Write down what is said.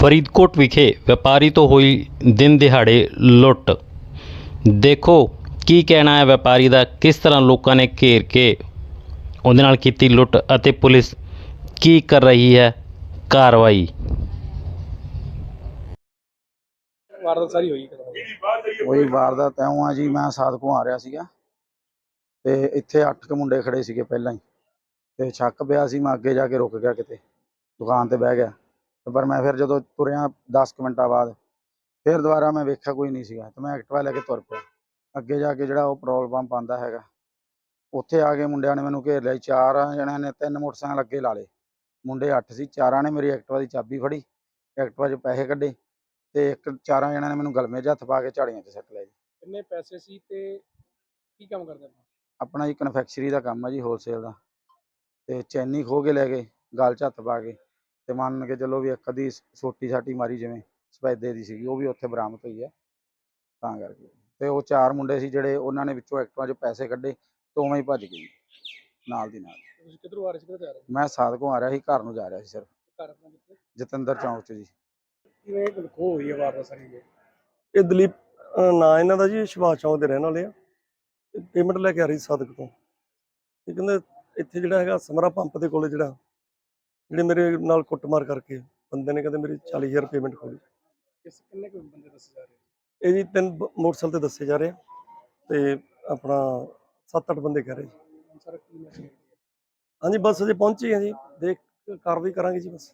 ਫਰੀਦਕੋਟ ਵਿਖੇ ਵਪਾਰੀ ਤੋਂ ਹੋਈ ਦਿਨ ਦਿਹਾੜੇ ਲੁੱਟ। ਦੇਖੋ ਕੀ ਕਹਿਣਾ ਹੈ ਵਪਾਰੀ ਦਾ ਕਿਸ ਤਰ੍ਹਾਂ ਲੋਕਾਂ ਨੇ ਘੇਰ ਕੇ ਉਹਦੇ ਨਾਲ ਕੀਤੀ ਲੁੱਟ ਅਤੇ ਪੁਲਿਸ ਕੀ ਕਰ ਰਹੀ ਹੈ ਕਾਰਵਾਈ? ਵਾਰਦਾਤ ਸਾਰੀ ਹੋਈ ਉਹੀ ਵਾਰਦਾਤ ਐਉਂ ਆ ਜੀ ਮੈਂ ਸਾਦਕੋਂ ਆ ਰਿਹਾ ਸੀਗਾ ਤੇ ਇੱਥੇ ਅੱਠ ਕੁ ਮੁੰਡੇ ਖੜੇ ਸੀਗੇ ਪਹਿਲਾਂ ਹੀ ਤੇ ਸ਼ੱਕ ਪਿਆ ਸੀ ਮੈਂ ਅੱਗੇ ਜਾ ਕੇ ਰੁਕ ਗਿਆ ਕਿਤੇ ਦੁਕਾਨ ਤੇ ਬਹਿ ਗਿਆ। ਪਰ ਮੈਂ ਫਿਰ ਜਦੋਂ ਤੁਰਿਆ 10 ਕੁ ਮਿੰਟਾਂ ਬਾਅਦ ਫਿਰ ਦੁਬਾਰਾ ਮੈਂ ਵੇਖਿਆ ਕੋਈ ਨਹੀਂ ਸੀਗਾ ਤੇ ਮੈਂ ਐਕਟਿਵਾ ਲੈ ਕੇ ਤੁਰ ਪਿਆ। ਅੱਗੇ ਜਾ ਕੇ ਜਿਹੜਾ ਉਹ ਪੈਟਰੋਲ ਪੰਪ ਆਂਦਾ ਹੈਗਾ ਉੱਥੇ ਆ ਕੇ ਮੁੰਡਿਆਂ ਨੇ ਮੈਨੂੰ ਘੇਰ ਲਿਆ। ਚਾਰ ਜਣਿਆਂ ਨੇ ਤਿੰਨ ਮੋਟਰਸਾਈਕਲ ਅੱਗੇ ਲਾ ਲਏ। ਮੁੰਡੇ ਅੱਠ ਸੀ ਚਾਰਾਂ ਨੇ ਮੇਰੀ ਐਕਟਿਵਾ ਦੀ ਚਾਬੀ ਫੜੀ ਐਕਟਿਵਾ 'ਚ ਪੈਸੇ ਕੱਢੇ ਤੇ ਇੱਕ ਚਾਰਾਂ ਜਣਿਆਂ ਨੇ ਮੈਨੂੰ ਗਲਮੇ 'ਚ ਹੱਥ ਪਾ ਕੇ ਝਾੜੀਆਂ 'ਚ ਸੱਟ ਲਿਆ ਜੀ ਕਿੰਨੇ ਪੈਸੇ ਸੀ ਤੇ ਕੀ ਕੰਮ ਕਰਦੇ ਆਪਾਂ ਆਪਣਾ ਜੀ ਕਨਫੈਕਸ਼ਨਰੀ ਦਾ ਕੰਮ ਆ ਜੀ ਹੋਲਸੇਲ ਦਾ। ਤੇ ਚੈਨੀ ਖੋ ਕੇ ਲੈ ਗਏ ਗਲ 'ਚ ਹੱਥ ਪਾ ਕੇ। ਤੇ ਮੰਨ ਕੇ ਚੱਲੋ ਵੀ ਇੱਕ ਅੱਧੀ ਸ- ਸੋਟੀ ਸਾਟੀ ਮਾਰੀ ਜਿਵੇਂ ਸਫੈਦੇ ਦੀ ਸੀਗੀ ਉਹ ਵੀ ਉੱਥੇ ਬਰਾਮਦ ਹੋਈ ਹੈ। ਤਾਂ ਕਰਕੇ। ਤੇ ਉਹ ਚਾਰ ਮੁੰਡੇ ਸੀ ਜਿਹੜੇ ਉਹਨਾਂ ਨੇ ਵਿੱਚੋਂ ਐਕਟਿਵਾ 'ਚ ਪੈਸੇ ਕੱਢੇ ਤੇ ਉਵੇਂ ਹੀ ਭੱਜ ਗਏ। ਨਾਲ ਦੀ ਨਾਲ। ਤੁਸੀਂ ਕਿੱਧਰੋਂ ਆ ਰਹੇ ਸੀ ਕਿੱਧਰ ਜਾ ਰਹੇ ਮੈਂ ਸਾਦਕੋਂ ਆ ਰਿਹਾ ਸੀ ਘਰ ਨੂੰ ਜਾ ਰਿਹਾ ਸੀ ਸਿਰਫ। ਸੀ ਘਰ ਆਪਣਾ ਕਿੱਥੇ? ਜਤਿੰਦਰ ਚੌਂਕ 'ਚ ਜੀ। ਕਿਵੇਂ ਹੋਈ ਹੈ ਸਾਰੀ ਇਹ ਇਹ ਦਲੀਪ ਨਾਂ ਇਹਨਾਂ ਦਾ ਜੀ ਸ਼ਿਵਾਜ ਚੌਂਕ ਦੇ ਰਹਿਣ ਵਾਲੇ ਆ। ਪੇਮੈਂਟ ਲੈ ਕੇ ਆ ਰਹੀ ਸੀ ਸਾਦਕ ਤੋਂ। ਇਹ ਕਹਿੰਦੇ ਇੱਥੇ ਜਿਹੜਾ ਹੈਗਾ ਸਮਰਾ ਪੰਪ ਦੇ ਕੋਲੇ ਜਿਹੜਾ ਜਿਹੜੇ ਮੇਰੇ ਨਾਲ ਕੁੱਟਮਾਰ ਕਰਕੇ ਬੰਦੇ ਨੇ ਕਹਿੰਦੇ ਮੇਰੀ 40000 ਪੇਮੈਂਟ ਖੋਲੀ ਕਿਸ ਕਿੰਨੇ ਕੁ ਬੰਦੇ ਦੱਸੇ ਜਾ ਰਹੇ ਇਹ ਜੀ ਤਿੰਨ ਬ- ਮੋਟਰਸਾਈਕਲ ਤੇ ਦੱਸੇ ਜਾ ਰਹੇ ਆ ਤੇ ਆਪਣਾ 7-8 ਬੰਦੇ ਕਹਿ ਰਹੇ ਜੀ। ਹੁਣ ਸਾਰਾ ਕੀ ਮੈਸੇਜ ਹਾਂਜੀ ਬਸ ਅਜੇ ਪਹੁੰਚੇ ਆ ਜੀ। ਦੇਖ ਕਾਰਵਾਈ ਕਰਾਂਗੇ ਜੀ ਬਸ।